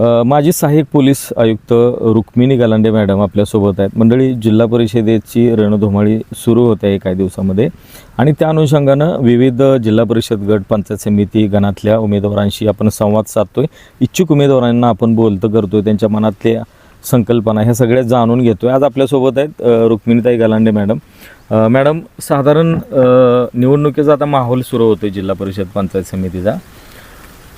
माझी माजी सहाय्यक पोलीस आयुक्त रुक्मिणी गलांडे मॅडम आपल्यासोबत आहेत. मंडळी जिल्हा परिषदेची रणधुमाळी सुरू होते आहे काही दिवसामध्ये आणि त्या अनुषंगानं विविध जिल्हा परिषद गट पंचायत समिती गणातल्या उमेदवारांशी आपण संवाद साधतोय. इच्छुक उमेदवारांना आपण बोलतं करतोय त्यांच्या मनातल्या संकल्पना ह्या सगळ्या जाणून घेतोय. आज आपल्यासोबत आहेत रुक्मिणीताई गालांडे मॅडम. मॅडम साधारण निवडणुकीचा आता माहोल सुरू होतोय जिल्हा परिषद पंचायत समितीचा.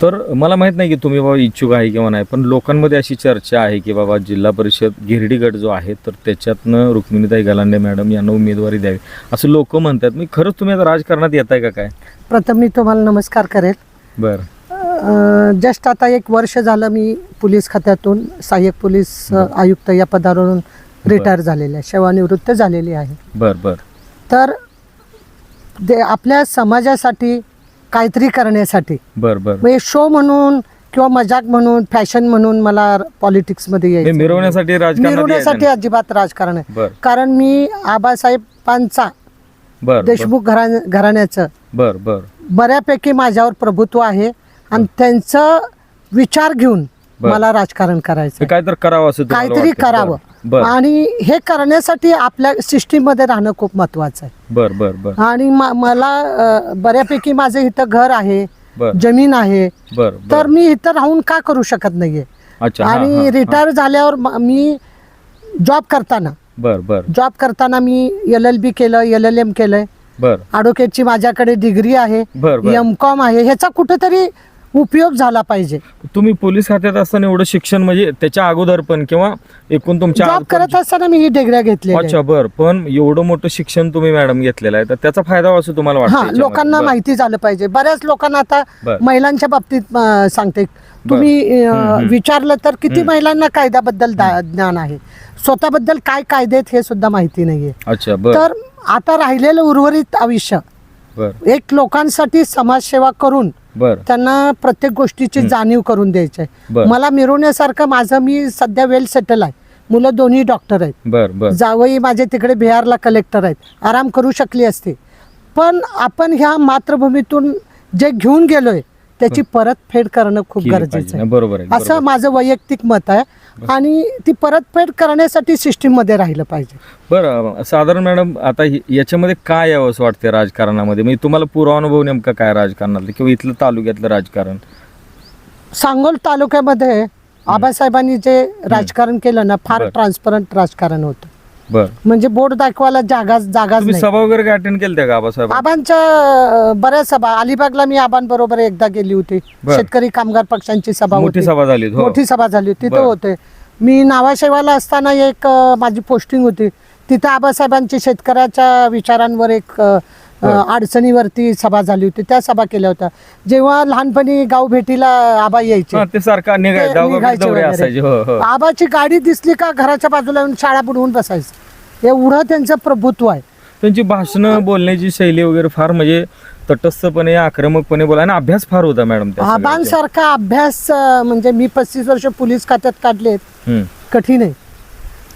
तर मला माहीत नाही की तुम्ही बाबा इच्छुक आहे किंवा नाही पण लोकांमध्ये अशी चर्चा आहे की बाबा जिल्हा परिषद गिरडी गट जो आहे तर त्याच्यातनं रुक्मिणीताई गलांडे मॅडम यांना उमेदवारी द्यावी असं लोक म्हणतात. मी खरंच तुम्ही आता राजकारणात येत आहे का काय? प्रथम मी तुम्हाला नमस्कार करेल. बरं. जस्ट आता एक वर्ष झालं मी पोलीस खात्यातून सहाय्यक पोलीस. आयुक्त या पदावरून रिटायर झालेले आहे सेवानिवृत्त झालेली आहे. बरं बरं. तर ते आपल्या समाजासाठी काहीतरी करण्यासाठी. बरं बरं. म्हणजे शो म्हणून किंवा मजाक म्हणून फॅशन म्हणून मला पॉलिटिक्समध्ये हे यायचं. मिरवण्यासाठी राजकारणात मिरवण्यासाठी यायचं. अजिबात राजकारण आहे बरं. कारण मी आबासाहेबांचा बरं बरं. देशमुख घरा घराण्याचं बरं बरं. बऱ्यापैकी माझ्यावर प्रभुत्व आहे. आणि त्यांचं विचार घेऊन. मला राजकारण करायचं. काय तर करावं असं तुम्हाला काहीतरी वाटतं? करावं. बरं. आणि हे करण्यासाठी आपल्या सिस्टीममध्ये राहणं खूप महत्वाचं आहे. बरं बरं बरं. आणि मा- मला अं, बऱ्यापैकी माझं इथं घर आहे बरं. जमीन आहे. बरं तर बरं मी इथं राहून का करू शकत नाहीये? अच्छा हां, हां, आणि हां. रिटायर झाल्यावर म- मी जॉब करताना. बरं बरं. जॉब करताना मी एल एल बी केलं एल एल एम केलंय. बरं. ॲडव्होकेटची माझ्याकडे डिग्री आहे. बरं बरं. एम कॉम आहे. ह्याचा कुठेतरी उपयोग झाला पाहिजे तुम्ही पोलीस खात्यात असताना एवढं शिक्षण म्हणजे त्याच्या अगोदर पण किंवा एकूण तुमच्या जॉब करत असताना मी ही डिग्र्या अच्छा. बर पण एवढं मोठं शिक्षण तुम्ही मॅडम घेतलेलं आहे तर त्याचा फायदा असं तुम्हाला वाटतं हा याच्यामध्ये? लोकांना बरं, माहिती झालं पाहिजे बऱ्याच लोकांना आता बर. महिलांच्या बाबतीत अं, सांगते तुम्ही हम्म, अं, हम्म. विचारलं तर किती. महिलांना कायद्याबद्दल दा- ज्ञान आहे स्वतःबद्दल काय कायदे आहेत हे सुद्धा माहिती नाहीये अच्छा बर तर आता राहिलेलं उर्वरित आयुष्य एक लोकांसाठी समाजसेवा करून त्यांना प्रत्येक गोष्टीची. जाणीव करून द्यायची आहे. मला मिरवण्यासारखं माझं मी सध्या वेल सेटल आहे. मुलं दोन्ही डॉक्टर आहेत. जावई माझे तिकडे बिहारला कलेक्टर आहेत. आराम करू शकली असते. पण आपण ह्या मातृभूमीतून जे घेऊन गेलोय त्याची परतफेड करणं खूप गरजेचं. आहे. बरोबर असं. माझं वैयक्तिक मत आहे. आणि ती परतफेड करण्यासाठी सिस्टीममध्ये राहिलं पाहिजे. बरं साधारण मॅडम आता याच्यामध्ये काय यावं असं वाटतं राजकारणामध्ये? म्हणजे तुम्हाला पुरानुभव नेमका काय राजकारणातलं किंवा इथलं तालुक्यातलं राजकारण? सांगोल तालुक्यामध्ये आबासाहेबांनी जे राजकारण केलं ना फार. ट्रान्सपरंट राजकारण होतं. बर. म्हणजे बोर्ड दाखवायला जागा जागाच तुम्ही नाही. सभा वगैरे काय अटेंड केल्या का आबासाहेब आबांच्या अं, बऱ्याच सभा. अलिबागला मी आबांबरोबर एकदा गेली होती. बरं. शेतकरी कामगार पक्षांची सभा मोठी होती. सभा झाली हो. मोठी सभा झाली तिथं बरं. होते. मी नावाशेवाला असताना एक अं, माझी पोस्टिंग होती. तिथं आबासाहेबांची शेतकऱ्याच्या विचारांवर एक अं. अडचणीवरती सभा झाली होती. त्या सभा केल्या होत्या. जेव्हा लहानपणी गाव भेटीला आबा यायचे हा, ते सारखा निघाय ते दौरा- निघायचे दौरे वगैरे. असायचे हो हो. आबाची गाडी दिसली का घराच्या बाजूला येऊन शाळा बुडवून बसायचं. एवढं त्यांचं प्रभुत्व आहे त्यांची भाषणं बोलण्याची शैली वगैरे फार म्हणजे तटस्थपणे आक्रमकपणे बोला आणि अभ्यास फार होता मॅडम त्या सगळ्याचा. आबांसारखा अभ्यास अं, म्हणजे मी पस्तीस वर्ष पोलीस खात्यात काढलेत हम्म. कठीण आहे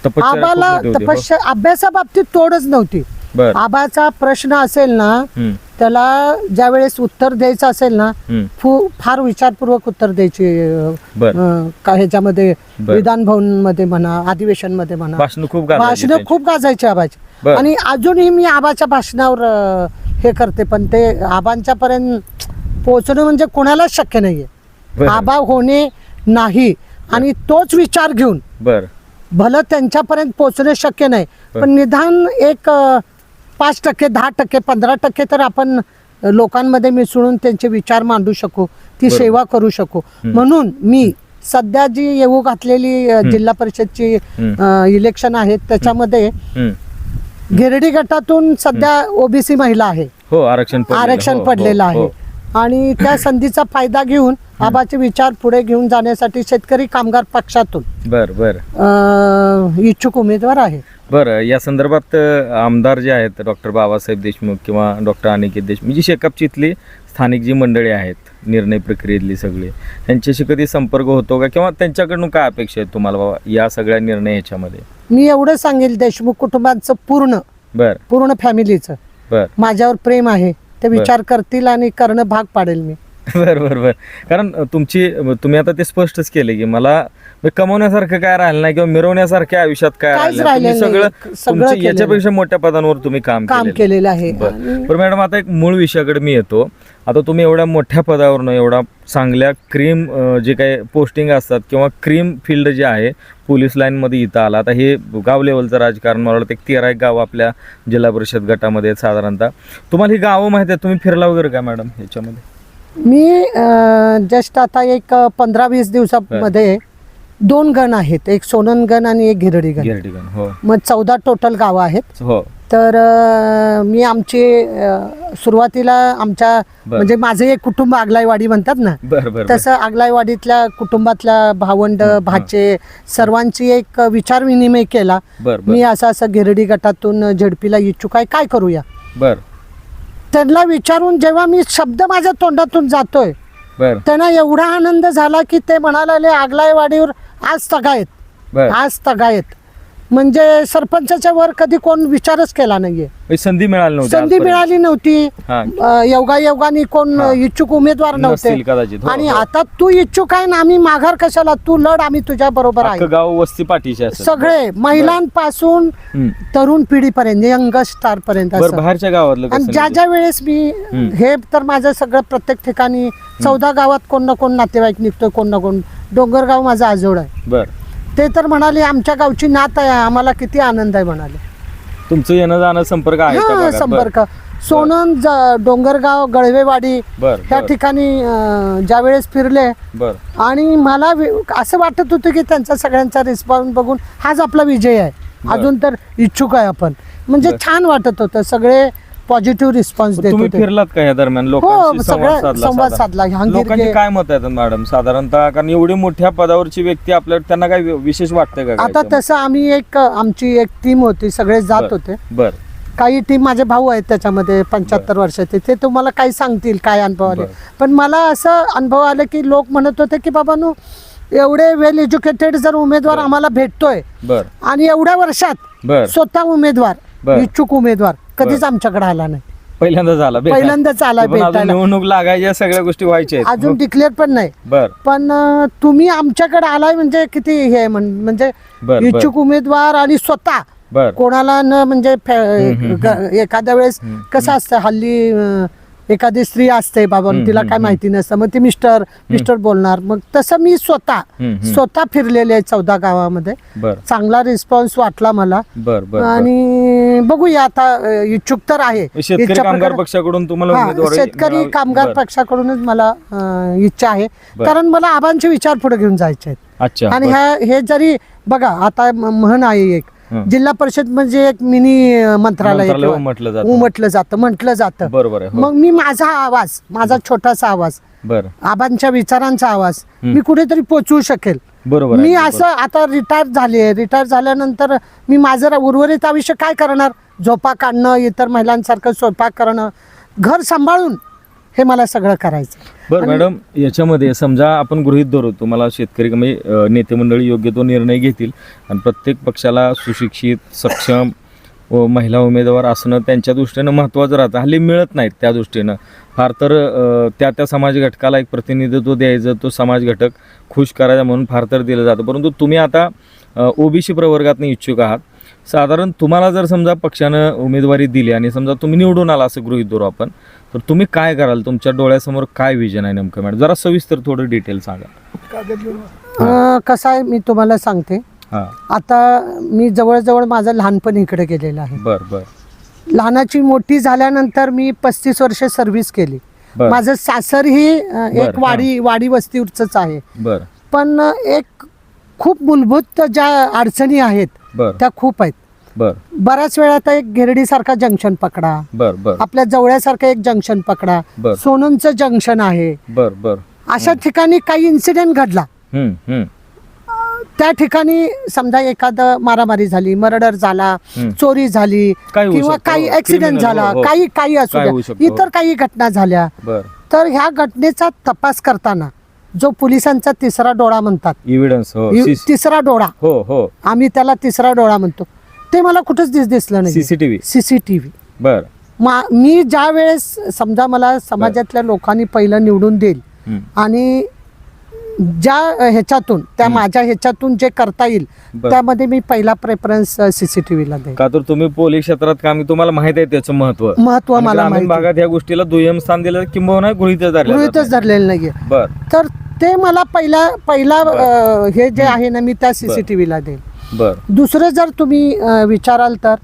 तपश्चर्या खूप आबाला मोठी होती, हो. तपश्चर्या अभ्यासाबाबतीत तोडच नव्हती बर आबाचा प्रश्न असेल ना त्याला ज्या वेळेस उत्तर द्यायचं असेल ना. फु- फार विचारपूर्वक उत्तर द्यायची अं, बर अं, का ह्याच्यामध्ये बर. विधान भवनमध्ये म्हणा अधिवेशनमध्ये म्हणा भाषण खूप गाजवायची भाषण त्यांची. खूप गाजायची आबाची बर. आणि अजूनही मी आबाच्या भाषणावर अं, हे करते पण ते आबांच्या पर्यंत पोहोचणं म्हणजे कोणालाच शक्य नाहीये बर. आबा होणे नाही आणि तोच विचार घेऊन बर भलं त्यांच्यापर्यंत पोहोचणं शक्य नाही. पण निदान एक अं, पाच टक्के दहा टक्के पंधरा टक्के तर आपण लोकांमध्ये मिसळून त्यांचे विचार मांडू शकू ती. सेवा करू शकू. म्हणून मी सध्या जी येऊ घातलेली जिल्हा परिषदची इलेक्शन आहेत त्याच्यामध्ये. गिरडी गटातून सध्या ओबीसी महिला आहे हो आरक्षण पडलेलं. आरक्षण हो, हो, पडलेलं हो. आहे आणि त्या संधीचा फायदा घेऊन आबाचे विचार पुढे घेऊन जाण्यासाठी शेतकरी कामगार पक्षातून बर बर. इच्छुक उमेदवार आहे. बरं या संदर्भात आमदार जे आहेत डॉक्टर बाबासाहेब देशमुख किंवा डॉक्टर अनिकेत देशमुख जी शेकापची इथली स्थानिक जी मंडळी आहेत निर्णय प्रक्रियेतली सगळी त्यांच्याशी कधी संपर्क होतो का? किंवा त्यांच्याकडून काय अपेक्षा आहेत तुम्हाला बाबा या सगळ्या निर्णय याच्यामध्ये मी एवढं सांगेल देशमुख कुटुंबाचं पूर्ण बर. पूर्ण फॅमिलीचं. बर. माझ्यावर प्रेम आहे. ते. विचार करतील आणि करणं भाग पाडेल मी बर बर बर कारण तुमची तुम्ही आता ते स्पष्टच केले की मला कमवण्यासारखं काय राहिलं नाही किंवा मिरवण्यासारख्या आयुष्यात काय काहीच राहिलं नाही. तुम्ही राहिलेलं सगळं तुमची केलेलं याच्यापेक्षा मोठ्या पदांवर तुम्ही काम काम केलेलं. केलेलं आहे. बर. बरं मॅडम आता एक मूळ विषयाकडे मी येतो. आता तुम्ही एवढ्या मोठ्या पदावरनं एवढा चांगल्या क्रीम जे काही पोस्टिंग असतात किंवा क्रीम फील्ड जे आहे पोलीस लाईनमध्ये इथं आला. आता हे गाव लेवलचं राजकारण मला वाटतं एक तेरा एक गाव आपल्या जिल्हा परिषद गटामध्ये आहेत साधारणतः. तुम्हाला ही गावं माहिती आहेत. तुम्ही फिरला वगैरे का मॅडम ह्याच्यामध्ये मी जस्ट आता एक पंधरा वीस दिवसामध्ये दोन गण आहेत एक सोनन गण आणि एक गिरडी गण. हो. मग चौदा टोटल गावं आहेत. हो. तर अं, मी आमची अं, सुरुवातीला आमच्या. म्हणजे माझं एक कुटुंब आगलाईवाडी म्हणतात ना बर बर बर. तसं आगलाईवाडीतल्या कुटुंबातल्या भावंड भाचे सर्वांची एक विचार विनिमय केला. बर मी बर. असं असं गिरडी गटातून झेडपीला इच्छुक आहे. काय करूया? बर. त्यांना विचारून जेव्हा मी शब्द माझ्या तोंडातून जातोय बर. त्यांना एवढा आनंद झाला की ते म्हणाले आगलाईवाडीवर आज तगायत. बर. आज तगायत. म्हणजे सरपंचाच्या वर कधी कोण विचारच केला नाहीये ही संधी मिळाली नव्हती संधी आजपर्यंत. मिळाली नव्हती हा अ, योगायोगाने कोण हा. इच्छुक उमेदवार नव्हते नसतील कदाचित हो, आणि हो. आता तू इच्छुक आहे ना आम्ही माघार कशाला तू लढ आम्ही तुझ्या बरोबर आहे गाव वस्ती पाठीशी असेल सगळे महिलांपासून हम्म. तरुण पिढीपर्यंत यंग स्टार पर्यंत बरं असं. बाहेरच्या गावातलं आणि कसं ज्या म्हणजे? ज्या वेळेस मी हम्म. हे तर माझं सगळं प्रत्येक ठिकाणी चौदा गावात कोण ना कोण नातेवाईक निघतो कोण ना कोण डोंगरगाव माझा आजोड आहे बर ते तर म्हणाले आमच्या गावची नात आहे आम्हाला किती आनंद आहे म्हणाले. तुमचं येणं जाणं संपर्क आहे का हा? संपर्क. सोनन ज- डोंगरगाव गळवेवाडी बर ह्या बर, ठिकाणी अं, ज्या वेळेस फिरले बर. आणि मला वि- असं वाटत होतं की त्यांचा सगळ्यांचा रिस्पॉन्स बघून हाच आपला विजय आहे. अजून तर इच्छुक आहे आपण. म्हणजे. छान वाटत होतं. सगळे पॉझिटिव्ह रिस्पॉन्स देत तुम्ही होते फिरलात का या दरम्यान? लोकांशी हो संवाद सगळं साधला संवाद साधा? साधला लोकांचे काय मत आहेत मॅडम साधारणतः? कारण एवढी मोठ्या पदावरची व्यक्ती आपल्या त्यांना काय विशेष वाटतंय का आता काय? तसं आम्ही एक आमची एक टीम होती सगळे जात बर. होते. बर. काही टीम माझे भाऊ आहेत त्याच्यामध्ये पंच्याहत्तर वर्षाचे. ते तुम्हाला काही सांगतील काय अनुभव आले? बर. पण मला असं अनुभव आलं की लोक म्हणत होते की बाबा नो एवढे वेल एज्युकेटेड जर उमेदवार बर. आम्हाला भेटतोय बर. आणि एवढ्या वर्षात बर. स्वतः उमेदवार बर. इच्छुक उमेदवार कधीच. आमच्याकडे आला नाही. पहिल्यांदाच आला पण अजून भेटायला. निवडणूक लागायच्या सगळ्या गोष्टी व्हायच्या आहेत. अजून डिक्लेअर पण नाही बर पण अं, तुम्ही आमच्याकडे आलाय म्हणजे किती हे आहे म्हण- म्हणजे बर, बर. इच्छुक उमेदवार आणि स्वतः बर कोणाला न म्हणजे फे- हम्म, हम्म, ग- एखाद्या वेळेस कसं असतं हल्ली अं, एखादी स्त्री असते बाबा तिला काय. माहिती नसतं मग ती मिस्टर मिस्टर बोलणार मग तसं मी स्वतः. स्वतः फिरलेले आहे चौदा गावामध्ये चांगला रिस्पॉन्स वाटला मला बर बर बर. आणि बघूया आता इच्छुक तर आहे कामगार पक्षाकडून तुम्हाला हा, शेतकरी कामगार. पक्षाकडूनच मला इच्छा आहे. कारण मला आबांचे विचार पुढे घेऊन जायचे आहेत आणि. ह्या हे जरी बघा आता म्हण आहे एक. जिल्हा परिषद म्हणजे एक मिनी मंत्रालय म्हटलं जातं. उमटलं जातं म्हटलं जातं. बरोबर आहे हो. मग मी माझा आवाज माझा छोटासा आवाज बर. आबांच्या विचारांचा आवाज. मी कुठेतरी पोचवू शकेल. बरोबर मी असं आता रिटायर झाले रिटायर झाल्यानंतर मी माझं उर्वरित आयुष्य काय करणार? झोपा काढणं इतर महिलांसारखं स्वयंपाक करणं घर सांभाळून हे मला सगळं करायचं बरं मॅडम याच्यामध्ये समजा आपण गृहित धरू तुम्हाला शेतकरी म्हणजे नेते मंडळी योग्य तो निर्णय घेतील आणि प्रत्येक पक्षाला सुशिक्षित सक्षम व महिला उमेदवार असणं त्यांच्या दृष्टीनं महत्त्वाचं राहतं. हल्ली मिळत नाहीत त्या दृष्टीनं. फार तर त्या त्या समाज घटकाला एक प्रतिनिधित्व द्यायचं तो समाज घटक खुश करायचा म्हणून फार तर दिलं जातं. परंतु तुम्ही आता ओबीसी प्रवर्गातनं इच्छुक आहात. साधारण तुम्हाला जर समजा पक्षानं उमेदवारी दिली आणि समजा तुम्ही निवडून आला असं गृहित धरू आपण तर तुम्ही काय कराल? तुमच्या डोळ्यासमोर काय विजन आहे नेमकं मॅडम जरा सविस्तर थोडं डिटेल सांगा. अं, कसं आहे मी तुम्हाला सांगते. हां. आता मी जवळजवळ माझं लहानपण इकडे गेलेलं आहे. बर बर. लहानाची मोठी झाल्यानंतर मी पस्तीस वर्ष सर्व्हिस केली. बर. माझं सासर ही अं, बर, एक वाडी वाडी वस्तीवरच आहे. बर. पण अं, एक खूप मूलभूत ज्या अडचणी आहेत बर. त्या खूप आहेत. बर. बऱ्याच वेळा आता एक गिरडीसारखा जंक्शन पकडा. बर बर. आपल्या जवळ्यासारखं एक जंक्शन पकडा. बर. सोनमचं जंक्शन आहे. बर बर. अशा ठिकाणी काही इन्सिडेंट घडला. हम्म हम्म. त्या ठिकाणी समजा एखादं मारामारी झाली मर्डर झाला हम्म. चोरी झाली होऊ किंवा शकतं, काही हो, ऍक्सिडेंट criminal, झाला हो, हो. काही काही असू काय द्या. शकतं, हो. इतर काही घटना झाल्या. बर. तर ह्या घटनेचा तपास करताना जो पोलिसांचा तिसरा डोळा म्हणतात. इव्हिडन्स हो. इ- तिसरा डोळा. हो हो. आम्ही त्याला तिसरा डोळा म्हणतो. ते मला कुठंच दिस दिसलं नाही. सीसीटीव्ही? सीसीटीव्ही. बर. मा ज्या वेळेस समजा मला समाजातल्या लोकांनी पहिलं निवडून देईल. आणि ज्या ह्याच्यातून त्या माझ्या ह्याच्यातून जे करता येईल. त्यामध्ये मी पहिला प्रेफरन्स सीसीटीव्हीला देईल. का तर तुम्ही पोलीस क्षेत्रात काम तुम्हाला माहीत आहे त्याचं महत्त्व. महत्त्व मला. भागात ह्या गोष्टीला दुय्यम स्थान दिलं किंबहुना गृहितच धरलं गृहीतच धरलेलं नाहीये. तर ते मला पहिला पहिला हे जे आहे ना मी त्या सीसीटीव्हीला देईल. बर. दुसरं जर तुम्ही अं, विचाराल तर.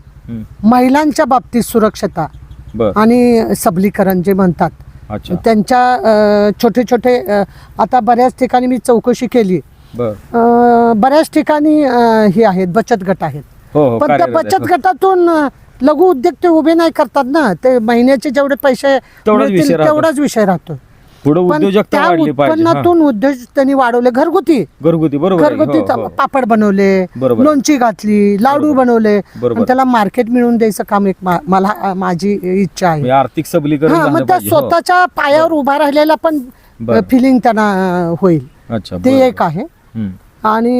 महिलांच्या बाबतीत सुरक्षता बर. आणि सबलीकरण जे म्हणतात अच्छा. त्यांच्या अं, छोटे छोटे अं, आता बऱ्याच ठिकाणी मी चौकशी केली. बर. अं, बऱ्याच ठिकाणी अं, हे आहेत बचत गट आहेत. हो हो पण त्या कार्यरत आहे. बचत गटातून अं, लघु उद्योग ते उभे नाही करतात ना. ते महिन्याचे जेवढे पैसे तेवढाच मिळतील, विषय राहतो. तेवढाच विषय राहतो. पुढे पण उद्योजकता त्या वाढली पाहिजे हा. उत्पन्नातून उद्योग त्यांनी वाढवले घरगुती घरगुती बरोबर आहे. घरगुती हो, हो. पापड बनवले बरोबर. लोणची घातली लाडू. बनवले बरोबर. आणि त्याला मार्केट मिळवून द्यायचं काम एक मा- मला माझी इच्छा आहे म्हणजे आर्थिक सबलीकरण हा झालं मग त्या पाहिजे. हो. स्वतःच्या पायावर उभा राहिलेला पण बरं. फिलिंग त्यांना अं, होईल अच्छा ते एक आहे हम्म. आणि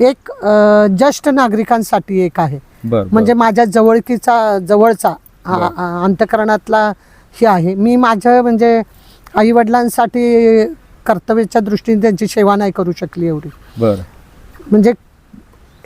एक अं, ज्येष्ठ नागरिकांसाठी एक आहे बर. म्हणजे माझ्या जवळकीचा जवळचा आ- आ- अंतकरणातला हे आहे मी माझं म्हणजे आई वडिलांसाठी कर्तव्याच्या दृष्टीने त्यांची सेवा नाही करू शकली एवढी. बर. म्हणजे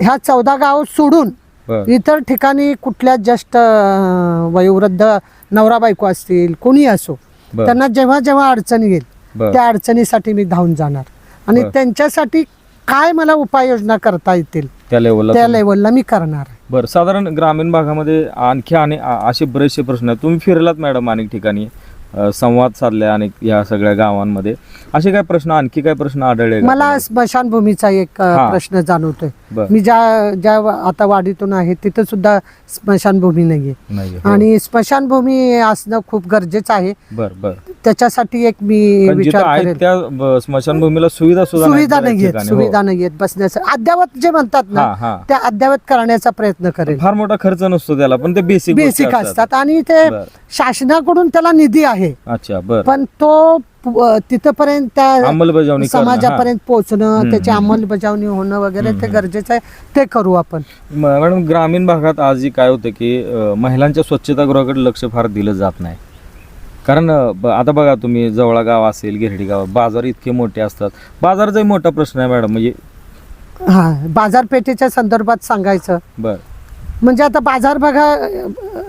ह्या चौदा गाव सोडून बर. इतर ठिकाणी कुठल्या ज्येष्ठ अं, वयोवृद्ध नवरा बायको असतील कोणी असो बर. त्यांना जेव्हा जेव्हा अडचण येईल बर. त्या अडचणीसाठी मी धावून जाणार. आणि बर. त्यांच्यासाठी काय मला उपाययोजना करता येतील त्या लेवलला त्या तुम्ही- लेवलला मी करणार आहे. बरं साधारण ग्रामीण भागामध्ये आणखी आणि असे बरेचसे प्रश्न आहेत. तुम्ही फिरलात मॅडम अनेक ठिकाणी. संवाद साधले अनेक या सगळ्या गावांमध्ये असे काय प्रश्न आणखी काय प्रश्न आढळले मला? स्मशानभूमीचा एक हा. प्रश्न जाणवतोय बर. मी ज्या ज्या आता वाडीतून आहे तिथं सुद्धा स्मशानभूमी नाहीये नाही हो. आणि स्मशानभूमी असणं खूप गरजेचं आहे बर बर त्याच्यासाठी एक मी पण जिथं विचार आहेत करेल त्या ब- स्मशानभूमीला सुविधा सुद्धा नाहीत सुविधा बऱ्याच नाहीयेत ठिकाणी, सुविधा हो. नाहीयेत बसण्याचं अद्यावत जे म्हणतात हा ना हा त्या अद्यावत करण्याचा प्रयत्न करेल फार मोठा खर्च नसतो त्याला पण ते बेसिक बेसिक असतात आणि ते बर. शासनाकडून त्याला निधी आहे. अच्छा बर. पण तो तिथपर्यंत त्या. समाजापर्यंत पोहोचणं त्याची. अंमलबजावणी होणं वगैरे ते. गरजेचं आहे ते करू आपण. मॅडम ग्रामीण भागात आजही काय होतं की महिलांच्या स्वच्छतागृहाकडे लक्ष फार दिलं जात नाही. कारण आता बघा तुम्ही जवळा गाव असेल गिरडी गाव बाजार इतके मोठे असतात. बाजारचाही मोठा प्रश्न आहे मॅडम म्हणजे हा बाजारपेठेच्या संदर्भात सांगायचं. बर. म्हणजे आता बाजार बघा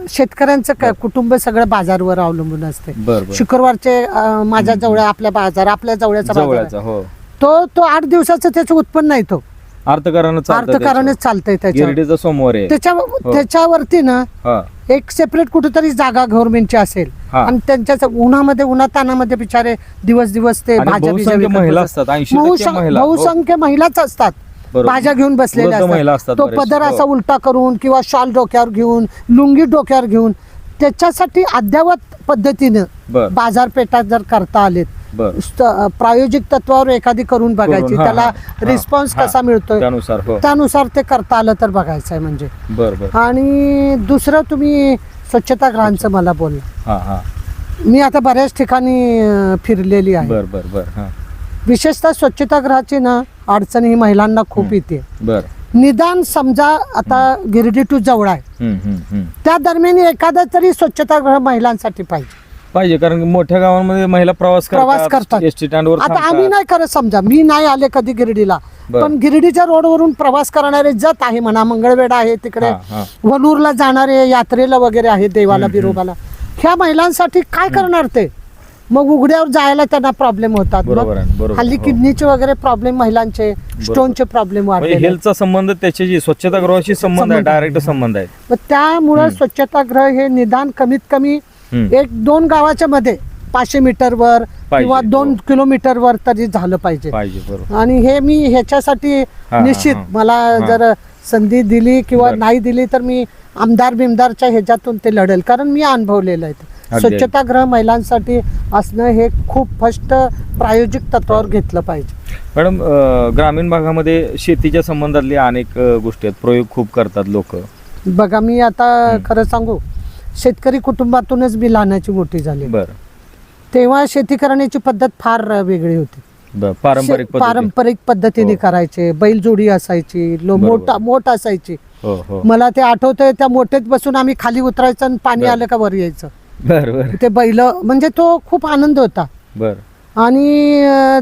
शेतकऱ्यांचं क- कुटुंब सगळं बाजारवर अवलंबून असते बर बर शुक्रवारचे अं, माझ्या जवळ आपल्या बाजार आपल्या जवळचा बाजार आहे. हो तो तो आठ दिवसाचं त्याचं उत्पन्न नाही तो अर्थकारण अर्थकारणच चालतंय त्याच्यावर गिरडीचा सोमवार आहे त्याच्या हो. त्याच्यावरती ना हा एक सेपरेट कुठेतरी जागा गव्हर्नमेंटची असेल हा. आणि त्यांच्या उन्हामध्ये उन्हातानामध्ये बिचारे दिवस दिवस ते आणि भाज्या विकत महिला बसतात. असतात बहुसं- महिला. बहुसंख्य महिलाच असतात. भाज्या घेऊन बसलेल्या वृद्ध महिला असतात तो बऱ्याचशा. पदर हो. असा उलटा करून किंवा शॉल डोक्यावर घेऊन लुंगी डोक्यावर घेऊन त्याच्यासाठी अद्यावत पद्धतीनं बर. बाजारपेठात जर करता आलेत बर. स्त- प्रायोगिक तत्वावर एखादी करून बघायची. हा, त्याला हा, हा, रिस्पॉन्स हा. कसा मिळतोय? त्यानुसार हो. त्यानुसार ते करता आलं तर बघायचं आहे म्हणजे. बर बर. आणि दुसरं तुम्ही स्वच्छतागृहांचं मला बोलला. हा हा. मी आता बऱ्याच ठिकाणी अं, फिरलेली आहे. बर बर बर हा. विशेषतः स्वच्छतागृहाची ना अडचण ही महिलांना खूप येते. निदान समजा आता गिरडी टू जवळ आहे. त्या दरम्यान एखादा तरी स्वच्छतागृह महिलांसाठी पाहिजे. पाहिजे कारण मोठ्या गावांमध्ये महिला प्रवास प्रवास करतात. एस टी स्टँडवर आता आम्ही नाही करत समजा मी नाही आले कधी गिरडीला. पण गिरडीच्या रोडवरून प्रवास करणारे जत आहे म्हणा मंगळवेढा आहे तिकडे. वनूरला जाणारे यात्रेला वगैरे आहे देवाला बिरोबाला. ह्या महिलांसाठी काय करणार ते? मग उघड्यावर जायला त्यांना प्रॉब्लेम होतात बरोबर मग आहे, बरोबर. हल्ली हो. किडनीचे वगैरे प्रॉब्लेम महिलांचे स्टोनचे प्रॉब्लेम म्हणजे वाढले हेल्थचा संबंध त्याच्याशी स्वच्छतागृहाशी संबंध आहे संबंध आहे. डायरेक्ट संबंध आहे मग त्यामुळं स्वच्छतागृह हे निदान कमीत कमी हम्म. एक दोन गावाच्या मध्ये पाचशे मीटरवर पाहिजे, किंवा दोन हो. किलोमीटरवर तरी झालं पाहिजे पाहिजे बरोबर आणि हे मी ह्याच्यासाठी हा, निश्चित हा. मला हा. जर संधी दिली किंवा बरं. नाही दिली तर मी आमदार बिमदारच्या ह्याच्यातून ते लढेल कारण मी अनुभवलेलं आहे. स्वच्छतागृह महिलांसाठी असणं हे खूप फस्ट प्रायोजिक तत्वावर घेतलं पाहिजे. मॅडम ग्रामीण भागामध्ये शेतीच्या संबंधातली अनेक गोष्टी आहेत. प्रयोग खूप करतात लोक. बघा मी आता खरं सांगू. शेतकरी कुटुंबातूनच मी लहानाची मोठी झाली. बर. तेव्हा शेती करण्याची पद्धत फार वेगळी होती. पारंपरिक पारंपरिक पद्धतीने हो. करायचे. बैलजोडी असायची लो-. मोठा मोठ असायची. हो हो. मला ते आठवतंय त्या मोठेत बसून आम्ही खाली उतरायचं आणि पाणी. आलं का वर यायचं. बर बर ते बैल म्हणजे तो खूप आनंद होता बर आणि अं,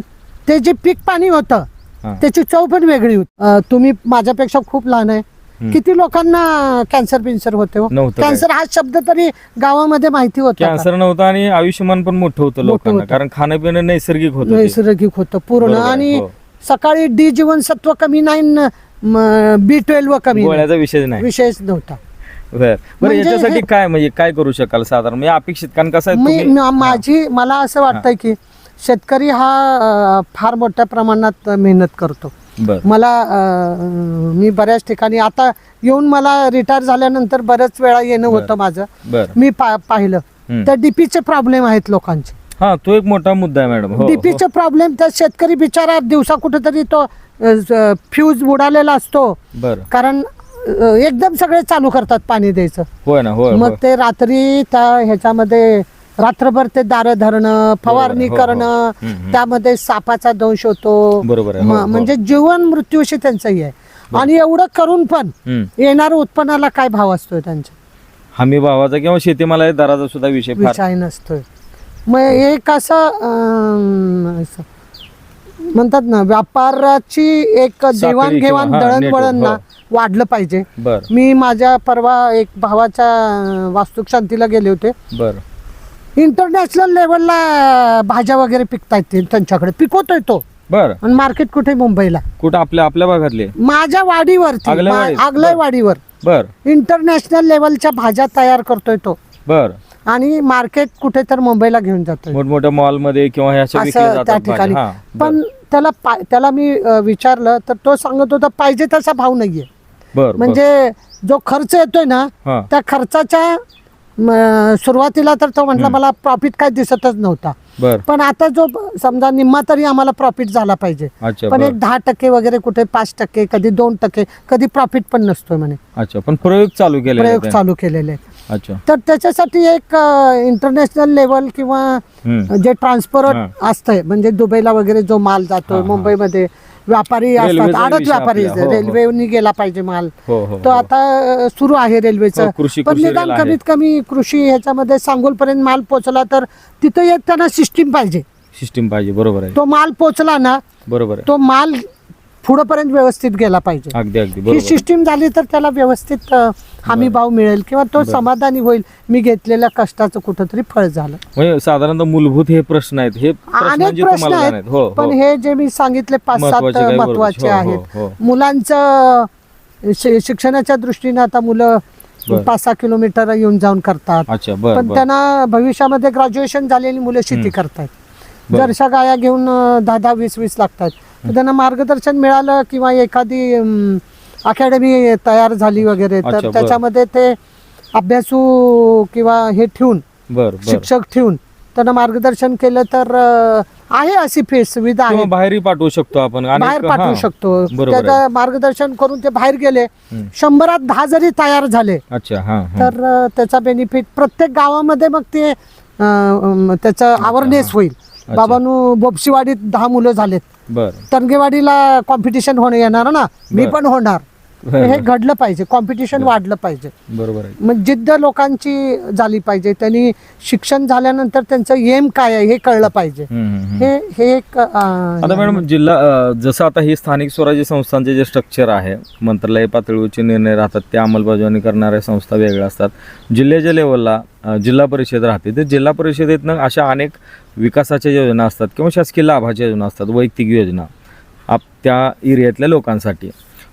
ते जे पीक पाणी होतं हा त्याची चव पण वेगळी होती अं, तुम्ही माझ्यापेक्षा खूप लहान आहे. किती लोकांना कॅन्सर बिन्सर होते हो नव्हतं काय. कॅन्सर हा शब्द तरी गावामध्ये माहिती होता का? कॅन्सर नव्हतं आणि आयुष्यमान पण मोठं होतं मोठं लोकांना होतं. कारण खाणं पिणं नैसर्गिक होतं ते. नैसर्गिक होतं पूर्ण बरोबर आहे, आणि हो. सकाळी डी जीवनसत्व कमी नाही बी ट्वेल्व कमी नाही. गोळ्याचा विषय नाही नव्हता बर बरं म्हणजे याच्यासाठी हे- काय म्हणजे काय करू शकाल साधारण? म्हणजे अपेक्षित कारण कसं आहे मी तुम्ही- म- माझी मला असं वाटतंय की शेतकरी हा अं, फार मोठ्या प्रमाणात मेहनत करतो. बर. मला अं, मी बऱ्याच ठिकाणी आता येऊन मला रिटायर झाल्यानंतर बऱ्याच वेळा येणं. होतं माझं. बर. मी पा- पाहिलं. हम्म. त्या डीपीचे प्रॉब्लेम आहेत लोकांचे. हा तो एक मोठा मुद्दा आहे मॅडम हो, हो. डीपीचे प्रॉब्लेम त्या शेतकरी बिचारा दिवसा कुठेतरी तो फ्यूज बुडालेला असतो. बर. कारण अं, एकदम सगळे चालू करतात पाणी द्यायचं होय ना होय मग होय. ते रात्री त्या ह्याच्यामध्ये रात्रभर ते दारं धरणं फवारणी हो, हो. करणं हम्म, हम्म. त्यामध्ये सापाचा दंश होतो बरोबर आहे, हो, म- हो. म्हणजे जीवन मृत्यूशी त्यांचंही आहे आणि एवढं करून पण हम्म. येणाऱ्या उत्पन्नाला काय भाव असतोय त्यांचा हमी भावाचा किंवा शेतीमाला दराचा सुद्धा विषय फार विचार नसतोय मग एक असं अं, असं म्हणतात ना व्यापाराची एक देवाणघेवाण किंवा, हा, दळणवळण network, ना वाढलं पाहिजे. बर. मी माझ्या परवा एक भावाच्या वास्तुक शांतीला गेले होते. बर. इंटरनॅशनल लेवलला भाज्या वगैरे पिकता येतील त्यांच्याकडे. पिकवतोय तो. बर. आणि मार्केट कुठे? मुंबईला. कुठं? आपल्या आपल्या भागातले? माझ्या वाडीवरती. आगलावाडीत? आगलाय वाडीवर. बर. इंटरनॅशनल लेवलच्या भाज्या तयार करतोय तो. बर. आणि मार्केट कुठे तर मुंबईला घेऊन जातोय. मोठमोठ्या मॉलमध्ये किंवा ह्या अशा विकल्या असं त्या जातात ठिकाणी. हा, पण त्याला पा- त्याला मी विचारलं तर तो सांगत होता पाहिजे तसा भाव नाहीये. म्हणजे जो खर्च येतोय ना त्या खर्चाच्या सुरुवातीला तर तो म्हटला मला प्रॉफिट काय दिसतच नव्हता. पण आता जो समजा निम्मा तरी आम्हाला प्रॉफिट झाला पाहिजे. पण एक दहा टक्के वगैरे कुठे पाच टक्के कधी दोन टक्के कधी प्रॉफिट पण नसतोय म्हणे. अच्छा पण प्रयोग चालू केले प्रयोग चालू केलेले आहेत. अच्छा तर त्याच्यासाठी एक इंटरनॅशनल लेवल किंवा. जे ट्रान्सपोर्ट हा. असतंय म्हणजे दुबईला वगैरे जो माल जातो. मुंबईमध्ये व्यापारी असतात आडत व्यापारी आपला, हो, हो. रेल्वेनी गेला पाहिजे माल हो तो. आता सुरू आहे रेल्वेचं पण निदान. कमीत कमी कृषी ह्याच्यामध्ये सांगोलपर्यंत माल पोचला तर तिथं एक त्यांना सिस्टीम पाहिजे सिस्टीम पाहिजे बरोबर आहे तो माल पोचला ना बरोबर तो माल पुढंपर्यंत व्यवस्थित गेला पाहिजे. अगदी अगदी ही बरोबर. सिस्टीम झाली तर त्याला व्यवस्थित अ, हमी भाव मिळेल किंवा तो समाधानी होईल. मी घेतलेल्या कष्टाचं कुठंतरी फळ झालं. म्हणजे साधारणतः मूलभूत हे प्रश्न आहेत. हे अनेक प्रश्न तुम्हाला आहेत आहेत. हो पण हो. हे जे मी सांगितले पाच सात काही बरोबर. महत्त्वाचे हो, हो, आहेत. हो. मुलांचं शि- शिक्षणाच्या दृष्टीने आता मुलं बरं. पाच सहा किलोमीटर येऊन जाऊन करतात. अच्छा बर पण बर. त्यांना भविष्यामध्ये ग्रॅज्युएशन झालेली मुलं शेती करतायत. बरं. जरशा गाया घेऊन अं, दहा दहा वीस वीस लागतात. त्यांना मार्गदर्शन मिळालं किंवा एखादी अकॅडमी तयार झाली वगैरे तर. त्याच्यामध्ये ते अभ्यासू किंवा हे ठेवून शिक्षक ठेवून त्यांना मार्गदर्शन केलं तर आहे अशी फे सुविधा आहे बाहेरही पाठवू शकतो आपण बाहेर पाठवू शकतो. त्याचं मार्गदर्शन करून ते बाहेर गेले. शंभरात दहा जरी तयार झाले अच्छा. तर त्याचा बेनिफिट प्रत्येक गावामध्ये मग ते त्याचं अवेअरनेस होईल बाबांनो बोपशीवाडीत दहा मुलं झालेत बर तनगेवाडीला कॉम्पिटिशन होणं येणार ना मी. पण होणार. हे घडलं पाहिजे कॉम्पिटिशन वाढलं पाहिजे. बरोबर आहे. मग जिद्द लोकांची झाली पाहिजे त्यांनी शिक्षण झाल्यानंतर त्यांचं एम काय आहे हे कळलं पाहिजे. हे हे एक आता मॅडम जिल्हा जसं आता हे स्थानिक स्वराज्य संस्थांचे जे स्ट्रक्चर आहे मंत्रालय पातळीवरचे निर्णय राहतात त्या अंमलबजावणी करणाऱ्या संस्था वेगळ्या असतात. जिल्ह्याच्या लेवलला जिल्हा परिषद राहते. तर जिल्हा परिषदेतनं अशा अनेक विकासाच्या योजना असतात किंवा शासकीय लाभाच्या योजना असतात वैयक्तिक योजना आप त्या एरियातल्या लोकांसाठी.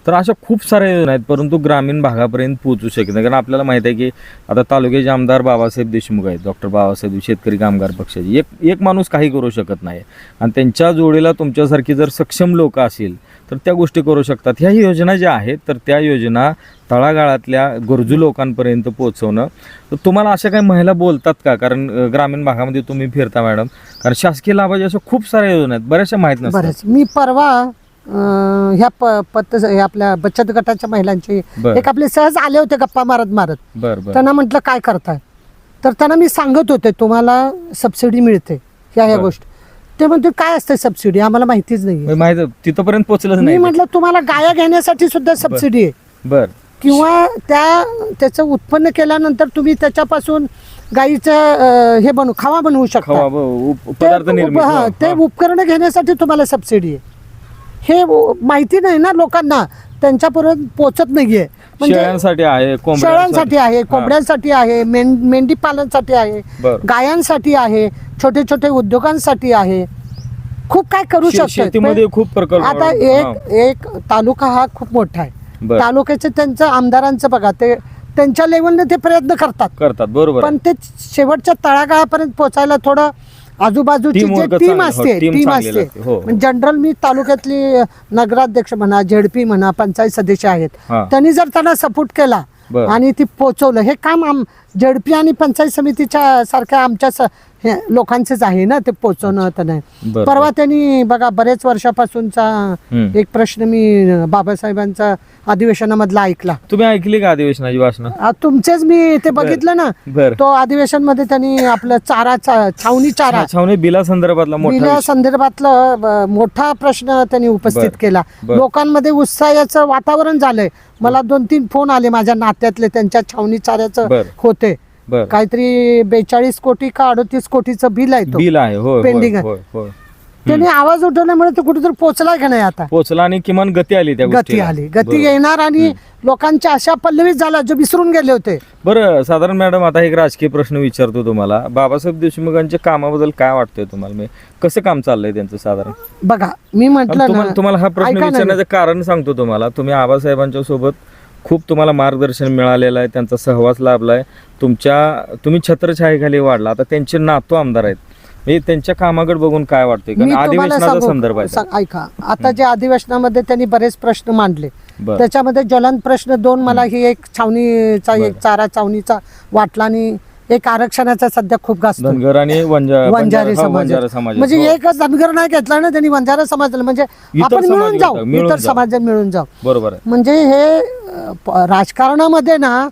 तर अशा खूप साऱ्या योजना आहेत परंतु ग्रामीण भागापर्यंत पोहोचू शकत नाही. कारण आपल्याला माहिती आहे की आता तालुक्याचे आमदार बाबासाहेब देशमुख आहेत डॉक्टर बाबासाहेब शेतकरी कामगार पक्षाचे. एक एक माणूस काही करू शकत नाही. आणि त्यांच्या जोडीला तुमच्यासारखी जर सक्षम लोक असेल तर त्या गोष्टी करू शकतात. ह्या योजना ज्या आहेत तर त्या योजना तळागाळातल्या गरजू लोकांपर्यंत पोहोचवणं. तर तुम्हाला अशा काही महिला बोलतात का? कारण ग्रामीण भागामध्ये तुम्ही फिरता मॅडम. कारण शासकीय लाभाच्या अशा खूप साऱ्या योजना आहेत. बऱ्याचशा माहीत नसतात. मी परवा अं, ह्या प पत्त हे आपल्या बचत गटाच्या महिलांची बरं. एक आपले सहज आले होते गप्पा मारत मारत. बरं बरं. त्यांना म्हटलं काय करताय? तर त्यांना मी सांगत होते तुम्हाला सबसिडी मिळते. ह्या ह्या बरं. गोष्टी. ते म्हणते काय असते सबसिडी आम्हाला माहितीच नाही म्हणजे माहीत तिथपर्यंत पोहोचलंच मी नाही. म्हटलं तुम्हाला गाया घेण्यासाठी सुद्धा सबसिडी आहे. बर. किंवा त्या त्याचं उत्पन्न केल्यानंतर तुम्ही त्याच्यापासून गाईचं अं, हे बनवू खावा बनवू शकता. खवा ब- उप- ते पदार्थ उप- निर्मिती. हा, हो, ते हा. उपकरण घेण्यासाठी तुम्हाला सबसिडी आहे. हे माहिती नाही ना लोकांना. त्यांच्यापर्यंत पोहोचत नाहीये. म्हणजे शेळ्यांसाठी आहे शेळ्यांसाठी आहे. कोंबड्यांसाठी आहे मेंढ पालनसाठी आहे. गायांसाठी आहे छोटे छोटे उद्योगांसाठी आहे. खूप काय करू शकतो खूप आता. एक एक तालुका हा खूप मोठा आहे. तालुक्याचे त्यांचं आमदारांचं बघा ते त्यांच्या लेवलने ते प्रयत्न करतात. करतात बरोबर पण ते शेवटच्या तळागाळापर्यंत पोहोचायला थोडं आजूबाजूची जे टीम चांगलं- असते हो, team टीम चांगली असते लागते. हो, हो. जनरल मी तालुक्यातली नगराध्यक्ष म्हणा झेडपी म्हणा पंचायत सदस्य आहेत हा. त्यांनी जर त्यांना सपोर्ट केला बरं. आणि ती पोचवलं हे काम आम झेडपी आणि पंचायत समितीच्या सारख्या आमच्या स- हे लोकांचेच आहे ना ते पोचवणं तर नाही बरं. परवा त्यांनी बघा बरेच वर्षापासूनचा हम्म. एक प्रश्न मी बाबासाहेबांचा अधिवेशनामधला ऐकला तुम्ही ऐकली का अधिवेशनाची भाषण आ, तुमचेच मी ते बघितलं ना बर तो अधिवेशनमध्ये त्यांनी आपलं चारा चा- छावणी चारा छावणी बिला संदर्भातला मोठा विषय. संदर्भातलं ब- मोठा प्रश्न त्यांनी उपस्थित बर. केला बर. लोकांमध्ये उत्साहाचं वातावरण झालंय मला दोन तीन फोन आले माझ्या नात्यातले त्यांच्या छावणी चाऱ्याचं बर. होते बर. काहीतरी बेचाळीस कोटी का अडतीस कोटीचं बिल आहे तो. बिल आहे होय होय आहे. होय होय. त्यांनी आवाज उठवल्यामुळे तो कुठेतरी पोहोचलाय का नाही आता? पोचला आणि किमान गती आली त्या गती गोष्टीला. आली. गती. येणार आणि लोकांच्या अशा पल्लवीत झाला जो विसरून गेले होते. बरं साधारण मॅडम आता एक राजकीय प्रश्न विचारतो तुम्हाला. बाबासाहेब देशमुखांच्या कामाबद्दल काय वाटतंय तुम्हाला? म्हणजे कसं काम चाललंय त्यांचं साधारण? बघा मी म्हंटल तुम्हाला तुम्हाला हा प्रश्न ऐका ना विचारण्याचं कारण सांगतो तुम्हाला. तुम्ही आबासाहेबांच्या सोबत खूप तुम्हाला मार्गदर्शन मिळालेलं आहे त्यांचा सहवास लाभलाय. तुमच्या तुम्ही छत्रछायेखाली वाढला. आता त्यांचे नातू आमदार आहेत. म्हणजे त्यांच्या कामाकडे बघून काय वाटतंय? कारण अधिवेशनाचा संदर्भ आहे. ऐका. आता जे अधिवेशनामध्ये त्यांनी बरेच प्रश्न मांडले. त्याच्यामध्ये ज्वलंत प्रश्न दोन मला ही एक छावणीचा एक चारा छावणीचा वाटला आणि एक आरक्षणाचा सध्या खूप गाजतो धनगर आणि वंजा- वंजारी हा, समाज वंजारा समाज म्हणजे हो. एकच धनगर नाही घेतला ना त्यांनी वंजारा समाजाला. म्हणजे इतर आपण समाज मिळून जाऊ घेतात, मिळून इतर जाऊ. समाजात मिळून जाऊ. बरोबर आहे. म्हणजे हे अ, प- राजकारणामध्ये ना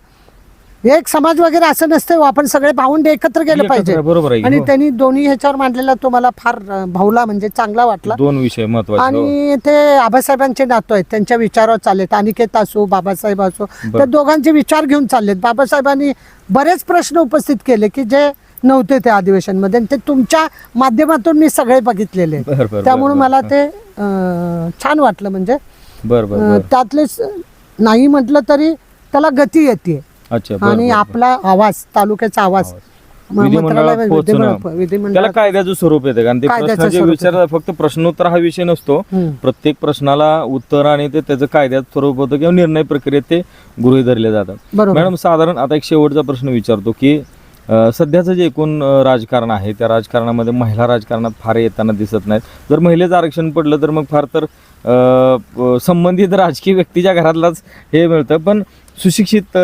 एक समाज वगैरे असं नसतं हो. आपण सगळे भावंड एकत्र गेलं पाहिजे बरोबर आहे, आणि हो. त्यांनी दोन्ही ह्याच्यावर मांडलेला तो मला फार अ, भावला म्हणजे चांगला वाटला दोन विषय महत्त्वाचे हो. आणि ते आबासाहेबांचे नातो आहेत त्यांच्या विचारावर चाललेत अनिकेत असो बाबासाहेब असो बरं. त्या दोघांचे विचार घेऊन चाललेत बाबासाहेबांनी बरेच प्रश्न उपस्थित केले की जे नव्हते त्या अधिवेशनमध्ये आणि ते तुमच्या माध्यमातून मी सगळे बघितलेले आहेत. बरं, बरं, त्यामुळे बरं, मला बरं. ते अं, छान वाटलं म्हणजे बर बर अं, बर त्यातले स- नाही म्हटलं तरी त्याला गती येते अच्छा बरं, आणि बरं, आपला आवाज तालुक्याचा आवाज. म- विधिमंडळात मंत्रालय- पोहोचणं. विधिमंडळ- विधिमंडळात त्याला कायद्याचं स्वरूप येते कारण ते कायद्याचं प्रश्नाचे स्वरूप विचार फक्त प्रश्नोत्तर हा विषय नसतो. हम्म. प्रत्येक प्रश्नाला उत्तर आणि ते त्याचं कायद्यात स्वरूप होतं किंवा निर्णय प्रक्रियेत ते गृहीत धरले जातात. बरोबर. मॅडम साधारण आता एक शेवटचा प्रश्न विचारतो की अं, सध्याचं जे एकूण अं, राजकारण आहे त्या राजकारणामध्ये महिला राजकारणात फार येताना दिसत नाहीत. जर महिलेचं आरक्षण पडलं तर मग फार तर अं, प- संबंधित राजकीय व्यक्तीच्या घरातलाच हे मिळतं. पण सुशिक्षित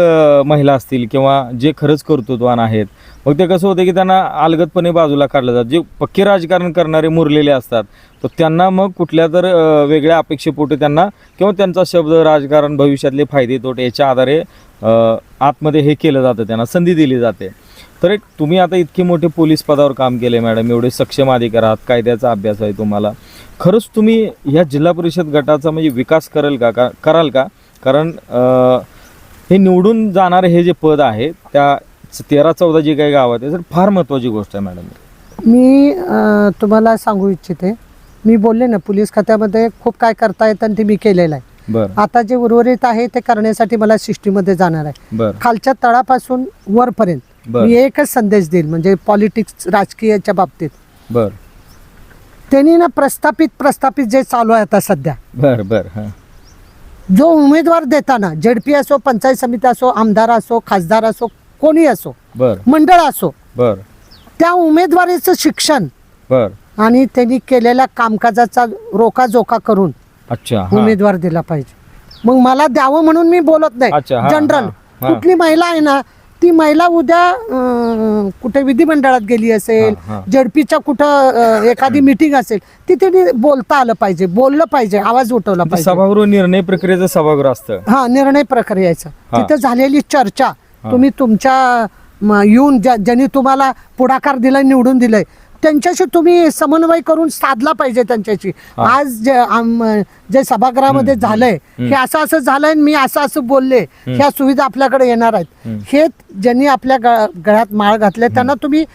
महिला असतील किंवा जे खरंच कर्तृत्वान आहेत मग ते कसं होतं की त्यांना अलगदपणे बाजूला काढलं जातं. जे पक्के राजकारण करणारे मुरलेले असतात तर त्यांना मग कुठल्या तर वेगळ्या अपेक्षेपोटी त्यांना किंवा त्यांचा शब्द राजकारण भविष्यातले फायदे तोटे याच्या आधारे आतमध्ये हे केलं जातं त्यांना संधी दिली जाते. तर एक तुम्ही आता इतके मोठे पोलीस पदावर काम केले मॅडम एवढे सक्षम अधिकार आहात कायद्याचा अभ्यास आहे तुम्हाला. खरंच तुम्ही ह्या जिल्हा परिषद गटाचा म्हणजे विकास करेल का? का कराल का? कारण हे निवडून जाणारे हे जे पद आहे त्या तेरा चौदा जे काही गावात आहे तर फार महत्त्वाची गोष्ट आहे मॅडम. मी अ, तुम्हाला सांगू इच्छिते. मी बोलले ना पोलीस खात्यामध्ये खूप काय करता येतं आणि ते मी केलेलं आहे. बरं. आता जे उर्वरित आहे ते करण्यासाठी मला सिस्टीममध्ये जाणार आहे. बरं. खालच्या तळापासून वरपर्यंत बरं. मी एकच संदेश देईल म्हणजे पॉलिटिक्स राजकीयाच्या बाबतीत. बरं. त्यांनी ना प्रस्थापित प्रस्थापित जे चालू आहे आता सध्या. बरं बरं हां. जो उमेदवार देताना झेडपी असो पंचायत समिती असो आमदार असो खासदार असो कोणी असो बरं. मंडळ असो बरं. त्या उमेदवारीचं शिक्षण बरं. आणि त्यांनी केलेल्या कामकाजाचा रोकाजोका करून अच्छा हां. उमेदवार दिला पाहिजे. मग मला द्यावं म्हणून मी बोलत अच्छा, नाही जनरल हा, हा. कुठली महिला आहे ना ती महिला उद्या कुठे विधिमंडळात गेली असेल. जडपीच्या कुठं एखादी मिटिंग असेल तिथे बोलता आलं पाहिजे बोललं पाहिजे आवाज उठवला ते पाहिजे. सभागृह निर्णय प्रक्रियेचं सभागृह असतं. हा निर्णय प्रक्रियेचं. तिथे झालेली चर्चा तुम्ही तुमच्या येऊन ज्या ज्यांनी तुम्हाला पुढाकार दिलाय निवडून दिलंय त्यांच्याशी तुम्ही समन्वय करून साधला पाहिजे त्यांच्याशी. आज जे आम- जे सभागृहामध्ये झालंय हे असं असं झालंय आणि मी असं असं बोलले ह्या सुविधा आपल्याकडे येणार आहेत. हे ज्यांनी आपल्या ग- गळ्यात माळ घातले त्यांना तुम्ही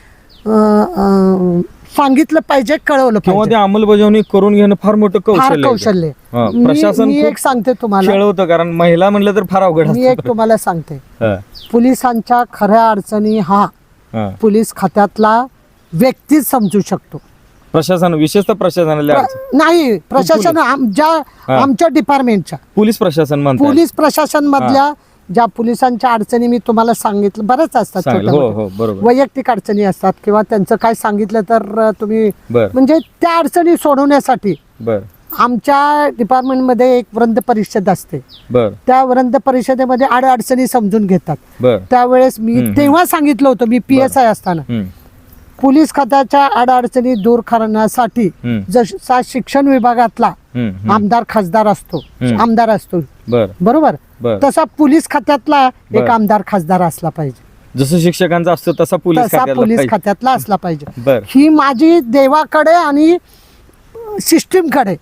अं, अं, सांगितलं पाहिजे कळवलं किंवा पाहिजे. ते अंमलबजावणी करून घेणं फार मोठं फार कौशल्य आहे. कौशल्य हा, मी प्रशासन मी खूप एक सांगते तुम्हाला. खेळवतं कारण महिला म्हणलं तर फार अवघड मी एक असतं तुम्हाला सांगते. हा, पोलिसांच्या खऱ्या अडचणी हा. हा. पोलीस खात्यातला व्यक्तीच समजू शकतो. प्रशासन विशेषतः प्रशासनाला अडचण. नाही प्रशासन आम- ज्या हा. आमच्या डिपार्टमेंटच्या पोलीस प्रशासन म्हणतात. पोलीस प्रशासन मधल्या ज्या पोलिसांच्या अडचणी मी तुम्हाला सांगितलं बऱ्याच असतात हो. हो बरोबर. वैयक्तिक अडचणी असतात किंवा त्यांचं काय सांगितलं तर अं, तुम्ही बर. म्हणजे त्या अडचणी सोडवण्यासाठी बर. आमच्या डिपार्टमेंटमध्ये एक वृंद परिषद असते. बर. त्या वृंद परिषदेमध्ये आड अडचणी समजून घेतात. बर. त्यावेळेस मी हम्म, तेव्हा सांगितलं होतं मी पी एस आय असताना. हम्म, पोलीस खात्याच्या अडचणी दूर करण्यासाठी जसा शिक्षण विभागातला. आमदार खासदार असतो. आमदार असतो बर बरोबर बर तसा पोलीस खात्यातला एक. आमदार खासदार असला पाहिजे जसं शिक्षकांचा असतो तसा पोलीस पोलीस. खात्यातला असला पाहिजे ही माझी देवाकडे आणि सिस्टीमकडे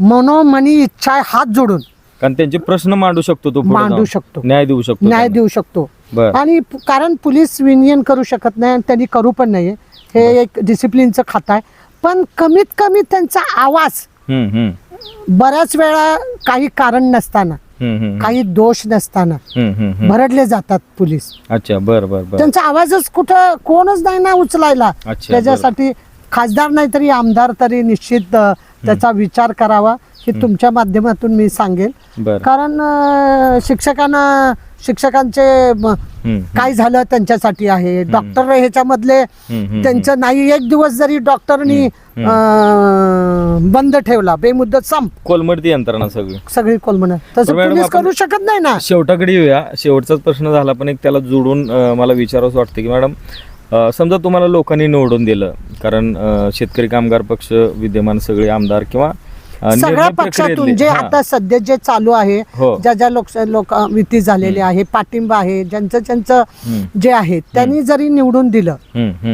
मनोमनी इच्छा आहे हात जोडून कारण त्यांचे प्रश्न मांडू शकतो तो मांडू. शकतो. न्याय देऊ शकतो न्याय. देऊ शकतो बर. आणि प- कारण पोलीस विनियन करू शकत नाही आणि त्यांनी करू पण नाही हे एक डिसिप्लिनचं खातं आहे. पण कमीत कमी त्यांचा आवाज हम्म, हम्म, बऱ्याच वेळा काही कारण नसताना हम्म, हम्म, काही दोष नसताना हम्म, हम्म, हम्म. भरडले जातात पोलीस. अच्छा बर बर बर. त्यांचा आवाजच कुठं कोणच नाही ना उचलायला. अच्छा, त्याच्यासाठी खासदार नाही तरी आमदार तरी निश्चित अ, त्याचा विचार करावा हे तुमच्या माध्यमातून मी सांगेल. बर. कारण अ, शिक्षकांना शिक्षकांचे काय झालं त्यांच्यासाठी आहे? डॉक्टर ह्याच्यामधले त्यांचं नाही एक दिवस जरी डॉक्टरनी बंद ठेवला बेमुदत संप. कोलमडती यंत्रणा सगळी. सगळी कोलमन तसं करू शकत नाही ना? शेवटाकडे येऊया. शेवटचाच प्रश्न झाला पण एक त्याला जोडून मला विचारावंसं वाटतं की मॅडम समजा तुम्हाला लोकांनी निवडून दिलं कारण शेतकरी कामगार पक्ष विद्यमान सगळे आमदार किंवा सगळ्या पक्षातून जे आता सध्या जे चालू आहे हो. ज्या ज्या लोक लोक युती झालेले आहे पाठिंबा आहे ज्यांचं ज्यांचं जे आहे त्यांनी जरी निवडून दिलं.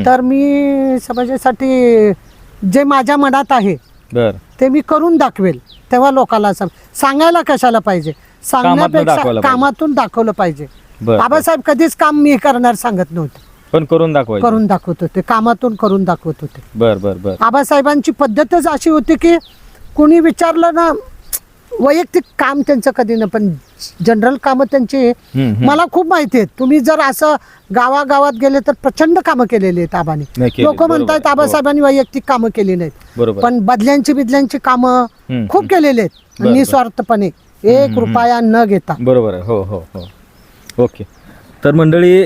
तर मी समाजासाठी जे माझ्या मनात आहे ते मी करून दाखवेल तेव्हा लोकांना सांगायला कशाला पाहिजे? सांगण्यापेक्षा. कामातून दाखवलं पाहिजे. बाबासाहेब कधीच काम मी करणार सांगत नव्हते. पण करून दाखवायचं. करून दाखवत होते कामातून करून दाखवत होते. बर बर बर. आबासाहेबांची पद्धतच अशी होती की कोणी विचारलं ना वैयक्तिक काम त्यांचं कधी ना पण जनरल कामं त्यांची. मला खूप माहिती आहेत तुम्ही जर असं गावागावात गेले तर प्रचंड कामं केलेली आहेत आबानी. नाही लोक म्हणतात. आबासाहेबांनी वैयक्तिक कामं केली नाहीत. पण बदल्यांची बिदल्यांची कामं खूप केलेली आहेत. निस्वार्थपणे एक रुपया न घेता. बरोबर हो हो हो. ओके. तर मंडळी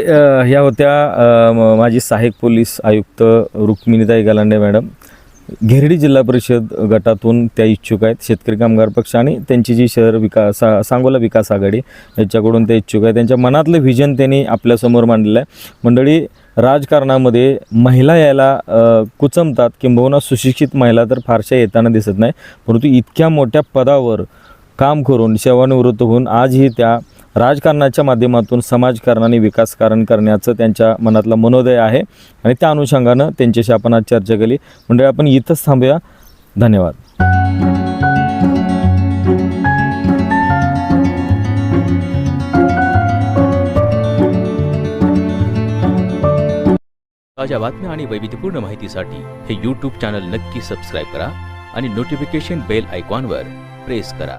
ह्या होत्या अ, म- माजी सहाय्यक पोलीस आयुक्त रुक्मिणीताई गलांडे मॅडम. घेरडी जिल्हा परिषद गटातून त्या इच्छुक आहेत. शेतकरी कामगार पक्ष आणि त्यांची जी शहर विकास सा- सांगोला विकास आघाडी याच्याकडून ते इच्छुक आहे त्यांच्या मनातलं व्हिजन त्यांनी आपल्यासमोर मांडलेलं आहे. मंडळी राजकारणामध्ये महिला यायला कुचमतात. किंबहुना सुशिक्षित महिला तर फारशा येताना दिसत नाही. परंतु इतक्या मोठ्या पदावर काम करून सेवानिवृत्त होऊन आजही त्या राजकारणाच्या माध्यमातून समाजकारण आणि विकासकारण करण्याचं त्यांच्या मनातला मनोदय आहे आणि त्या अनुषंगानं त्यांच्याशी आपण आज चर्चा केली. म्हणजे आपण इथंच थांबूया. धन्यवाद. ताज्या बातम्या आणि वैविध्यपूर्ण माहितीसाठी हे यूट्यूब चॅनल नक्की सबस्क्राईब करा आणि नोटिफिकेशन बेल आयकॉनवर प्रेस करा.